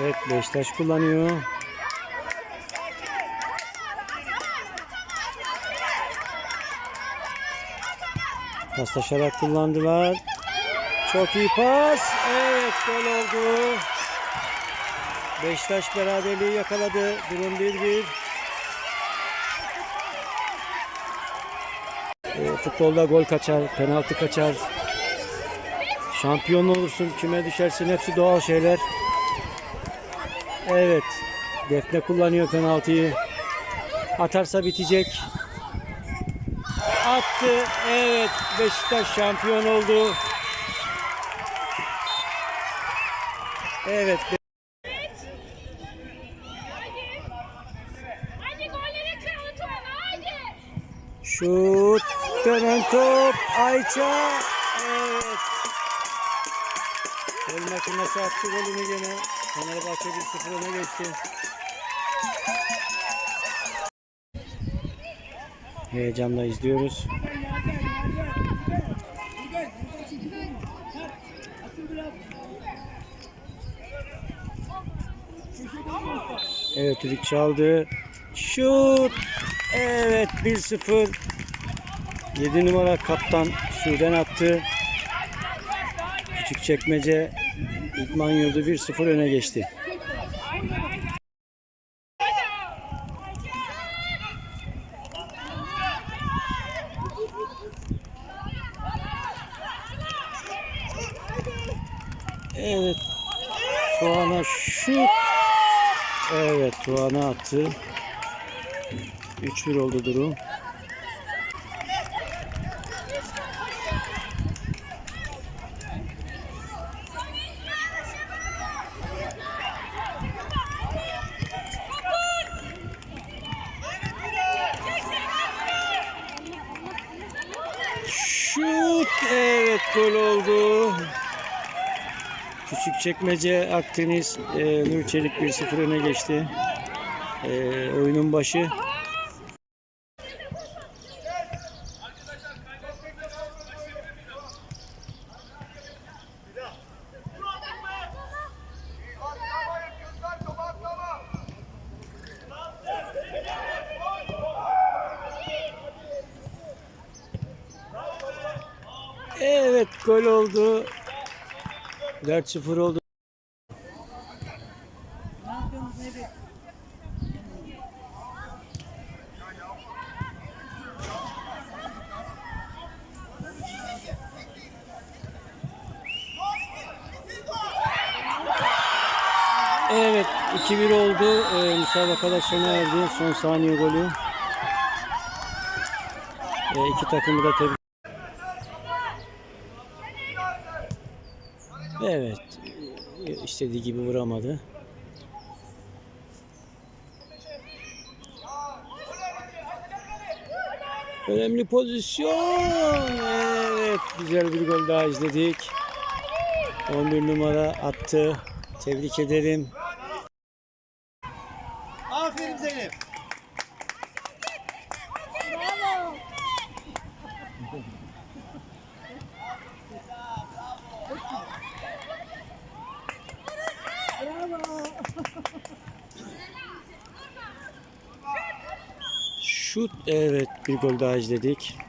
Evet Beşiktaş kullanıyor. Paslaşarak kullandılar. Çok iyi pas. Evet gol oldu. Beşiktaş beraberliği yakaladı. Durum 1-1. Ee, futbolda gol kaçar, penaltı kaçar. Şampiyon olursun, küme düşersin hepsi doğal şeyler. Evet. Defne kullanıyor penaltıyı. Atarsa bitecek. Attı. Evet. Beşiktaş şampiyon oldu. Evet. Şut. Dönen top. Ayça. Evet. Gol makinesi attı golünü gene. Fenerbahçe 1-0 öne geçti. Heyecanla izliyoruz. Evet düdük çaldı. Şut. Evet 1-0. 7 numara kaptan Sudan attı. Küçükçekmece İdman Yurdu 1-0 öne geçti. Evet. Tuana şut. Evet Tuana attı. 3-1 oldu durum. Şut. Evet gol oldu. Küçükçekmece Akdeniz e, Nurçelik 1-0 öne geçti. E, oyunun başı. Evet gol oldu. 4-0 oldu. Evet 2-1 oldu. Ee, müsabakada sona erdi. Son saniye golü. Ee, iki takımı da tebrik Evet. istediği gibi vuramadı. Önemli pozisyon. Evet. Güzel bir gol daha izledik. 11 numara attı. Tebrik ederim. Aferin Zeynep. Şut. Evet. Bir gol daha izledik.